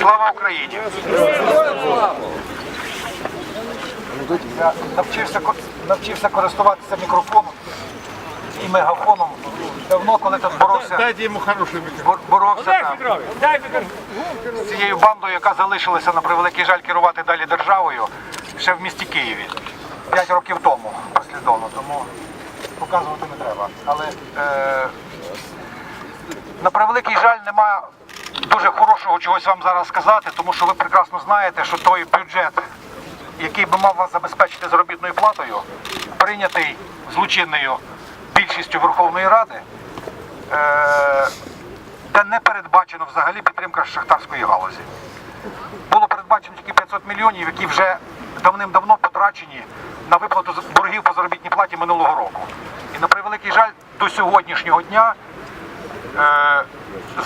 Слава Україні! Я навчився, навчився користуватися мікрофоном і мегафоном давно, коли тут боровся, боровся там, з цією бандою, яка залишилася на превеликий жаль керувати далі державою ще в місті Києві. П'ять років тому послідовно, тому показувати не треба. Але е, на превеликий жаль нема дуже хорошого чогось вам зараз сказати, тому що ви прекрасно знаєте, що той бюджет, який би мав вас забезпечити заробітною платою, прийнятий злочинною більшістю Верховної Ради, е, де не передбачено взагалі підтримка шахтарської галузі. Було передбачено тільки 500 мільйонів, які вже давним-давно потрачені на виплату боргів по заробітній платі минулого року. І на превеликий жаль, до сьогоднішнього дня е,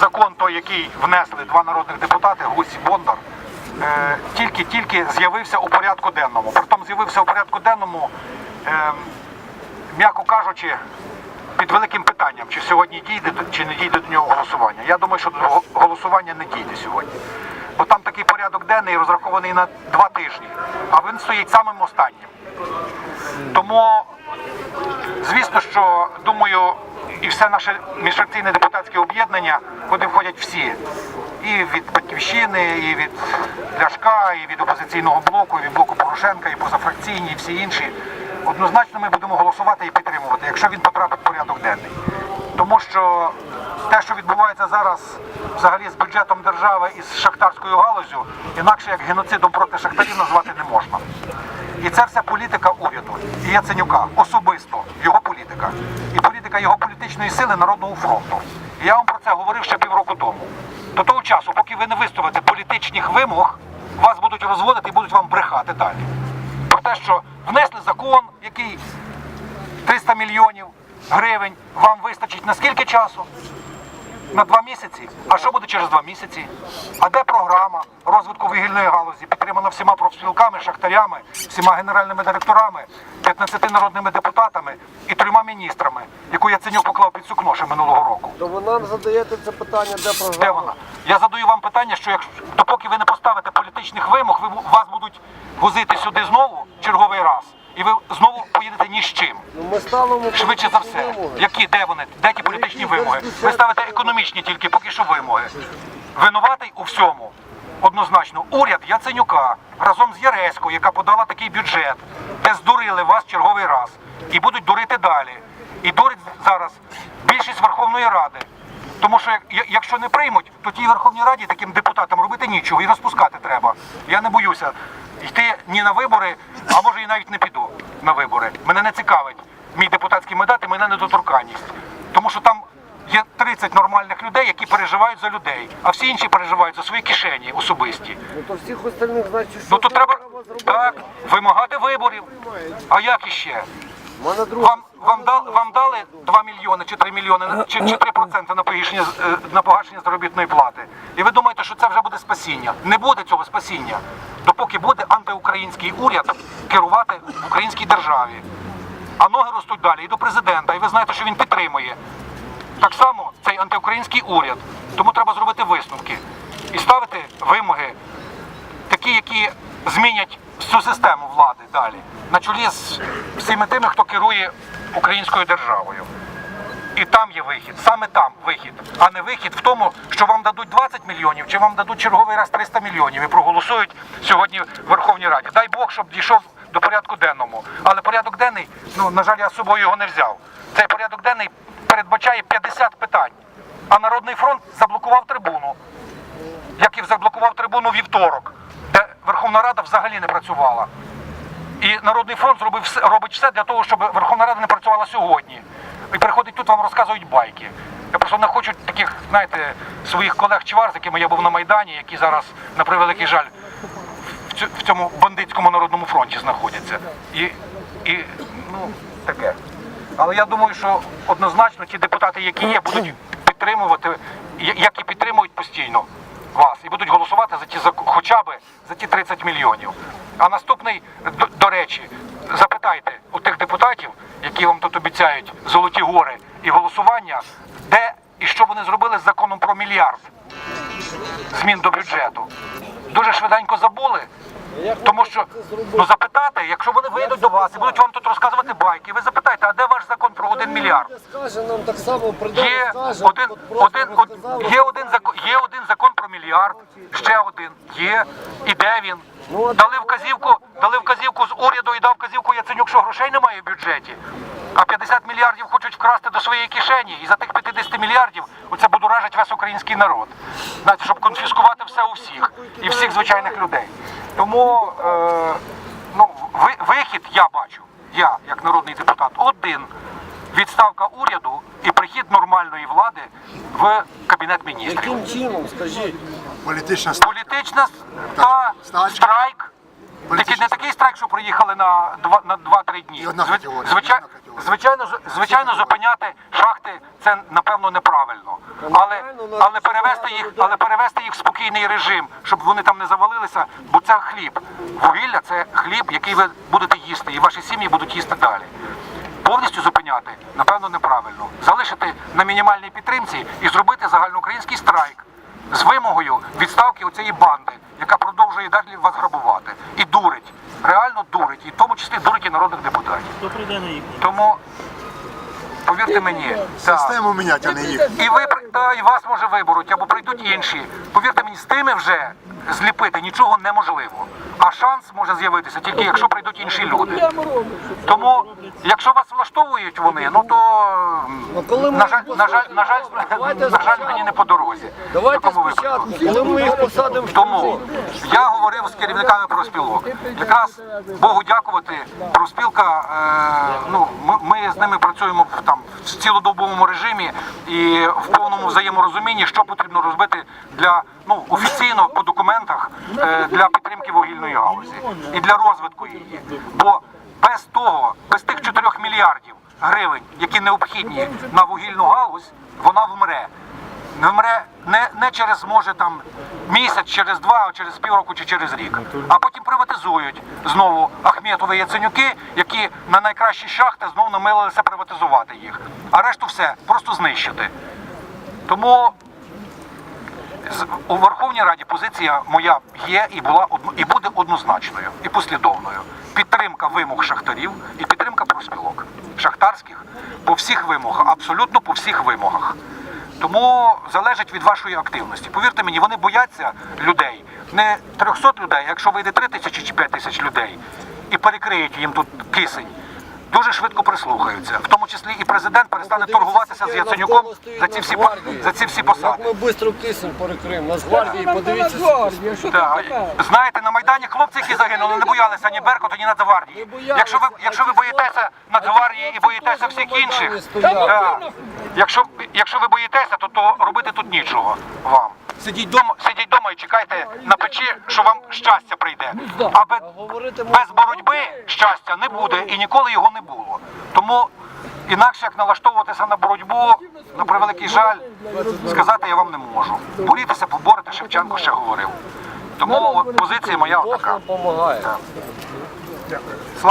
закон той, який внесли два народних депутати, Гусь Бондар, е, тільки-тільки з'явився у порядку денному. Притом з'явився у порядку денному, е, м'яко кажучи, під великим питанням, чи сьогодні дійде чи не дійде до нього голосування. Я думаю, що до голосування не дійде сьогодні. Бо там такий порядок денний розрахований на два тижні, а він стоїть самим останнім. Тому Звісно, що думаю, і все наше міжфракційне депутатське об'єднання, куди входять всі, і від батьківщини, і від Ляшка, і від опозиційного блоку, і від блоку Порошенка, і позафракційні, і всі інші. Однозначно ми будемо голосувати і підтримувати, якщо він потрапить в порядок денний. Тому що те, що відбувається зараз взагалі з бюджетом держави і з шахтарською галузю, інакше як геноцидом проти шахтарів назвати не можна. І це вся політика уряду і Яценюка, особисто його політика. І політичної сили Народного фронту. І я вам про це говорив ще півроку тому. До того часу, поки ви не виставите політичних вимог, вас будуть розводити і будуть вам брехати далі. Про те, що внесли закон, який 300 мільйонів гривень вам вистачить на скільки часу? На два місяці. А що буде через два місяці? А де програма розвитку вугільної галузі, підтримана всіма профспілками, шахтарями, всіма генеральними директорами, 15 народними депутатами і трьома міністрами, яку Яценюк поклав під сукно ще минулого року? То ви нам задаєте це питання, де Де вона? Я задаю вам питання, що якщо допоки ви не поставите політичних вимог, ви вас будуть возити сюди знову черговий раз, і ви знову поїдете ні з чим. Ну, ми ставимо Швидше за все. вимоги. Які, де вони? Де ті політичні вимоги? Ви ставите економічні тільки, поки що вимоги. Винуватий у всьому. Однозначно, уряд Яценюка разом з Яреською, яка подала такий бюджет, де здурили вас черговий раз. І будуть дурити далі. І дурить зараз більшість Верховної Ради. Тому що якщо не приймуть, то тій Верховній Раді таким депутатам робити нічого і розпускати треба. Я не боюся йти ні на вибори, а може і навіть не піду на вибори. Мене не цікавить мій депутатський мандат і мене недоторканність. Тому що там є 30 нормальних людей, які переживають за людей, а всі інші переживають за свої кишені особисті. Ну то всіх остальних, значить, що Ну то треба так вимагати виборів. А як іще? Вам вам дали вам дали 2 мільйони чи 3 мільйони чи, чи 3 проценти на погашення е, на погашення заробітної плати. І ви думаєте, що це вже буде спасіння? Не буде цього спасіння, допоки буде антиукраїнський уряд керувати в українській державі. А ноги ростуть далі і до президента. І ви знаєте, що він підтримує. Так само цей антиукраїнський уряд. Тому треба зробити висновки і ставити вимоги такі, які змінять всю систему влади далі, на чолі з всіми тими, хто керує українською державою. І там є вихід, саме там вихід, а не вихід в тому, що вам дадуть 20 мільйонів, чи вам дадуть черговий раз 300 мільйонів і проголосують сьогодні в Верховній Раді. Дай Бог, щоб дійшов до порядку денному. Але порядок денний, ну на жаль, я з собою його не взяв. Цей порядок денний передбачає 50 питань. А Народний фронт заблокував трибуну як і заблокував трибуну вівторок, де Верховна Рада взагалі не працювала. І Народний фронт зробив все, робить все для того, щоб Верховна Рада не працювала сьогодні. І приходить тут, вам розказують байки. Я просто не хочу таких, знаєте, своїх колег чвар, з якими я був на Майдані, які зараз, на превеликий жаль, в цьому бандитському народному фронті знаходяться. І, і ну, таке. Але я думаю, що однозначно ті депутати, які є, будуть підтримувати, як і підтримують постійно вас, і будуть голосувати за ті хоча б за ті 30 мільйонів. А наступний, до, до речі, запитайте у тих депутатів, які вам тут обіцяють золоті гори і голосування, де і що вони зробили з законом про мільярд. змін до бюджету, дуже швиденько забули. Тому що ну запитати, якщо вони вийдуть до вас і будуть вам тут розказувати байки, ви запитайте, а де ваш закон про один мільярд? Скаже нам так само, Є один, один, од- є один закон, є один закон про мільярд, ще один є. І де він? Ну, Дали вказівку, дали вказівку з уряду і дав вказівку Яценюк, що грошей немає в бюджеті. А 50 мільярдів хочуть вкрасти до своєї кишені. І за тих 50 мільярдів оце будоражить весь український народ. Знаєте, щоб конфіскувати все у всіх і всіх звичайних людей. Тому е, ну, ви- вихід я бачу, я як народний депутат, один відставка уряду і прихід нормальної влади в кабінет міністрів. Яким чином, скажіть? Політична Політична та стачка. страйк. Такий, не такий страйк, що приїхали на два на два-три дні. І одна Зви- категорія, звичай- і одна категорія. звичайно, звичайно, зупиняти шахти це напевно неправильно. Але, але перевести їх, але перевести їх в спокійний режим, щоб вони там не завалилися, бо це хліб. Вугілля це хліб, який ви будете їсти, і ваші сім'ї будуть їсти далі. Повністю зупиняти, напевно, неправильно. Залишити на мінімальній підтримці і зробити загальноукраїнський страйк з вимогою відставки оцієї банди, яка продовжує далі вас грабувати. І дурить, реально дурить, і в тому числі дурить і народних депутатів. Хто прийде на їх? Тому повірте мені, так. Систему міняти, а не їх. І ви та, і вас може виберуть, або прийдуть інші. Повірте мені, з тими вже зліпити нічого неможливо. А шанс може з'явитися тільки якщо прийдуть інші люди. Тому, якщо вас влаштовують вони, ну то Ну, на жаль, на жаль, на жаль, на жаль, мені не по дорозі. Давайте такому випадку. спочатку, коли ми їх посадимо Тому я говорив з керівниками профспілок. Якраз Богу дякувати, профспілка, е, ну, ми, ми з ними працюємо в, там, в цілодобовому режимі і в повному взаєморозумінні, що потрібно робити для ну, офіційно по документах е, для підтримки вугільної галузі і для розвитку її. Бо без того, без тих 4 мільярдів гривень, які необхідні на вугільну галузь, вона вмре не вмре не, не через може там місяць, через два, а через півроку чи через рік. А потім приватизують знову Ахметови Яценюки, які на найкращі шахти знову намилилися приватизувати їх. А решту все просто знищити. Тому у Верховній Раді позиція моя є і була і буде однозначною і послідовною. Підтримка вимог шахтарів і підтримка профспілок шахтарських по всіх вимогах, абсолютно по всіх вимогах. Тому залежить від вашої активності. Повірте мені, вони бояться людей, не 300 людей, якщо вийде 3 тисячі чи 5 тисяч людей і перекриють їм тут кисень. Дуже швидко прислухаються, в тому числі і президент перестане торгуватися з Яценюком за ці всі за ці всі посади. Як ми швидко кисень перекриємо, Нацгвардії, подивіться. Так. Знаєте, на Майдані хлопці, які загинули, не боялися ні Беркуту, ні Нацгвардії. Якщо ви, якщо ви боїтеся Нацгвардії і боїтеся всіх інших, так. якщо, якщо ви боїтеся, то, то робити тут нічого вам. Сидіть дома, сидіть вдома і чекайте на печі, що вам щастя прийде. А без, без боротьби щастя не буде і ніколи його не було. Тому інакше як налаштовуватися на боротьбу, на превеликий жаль, сказати я вам не можу. Борітеся, поборете, Шевченко ще говорив. Тому от позиція моя така. Слава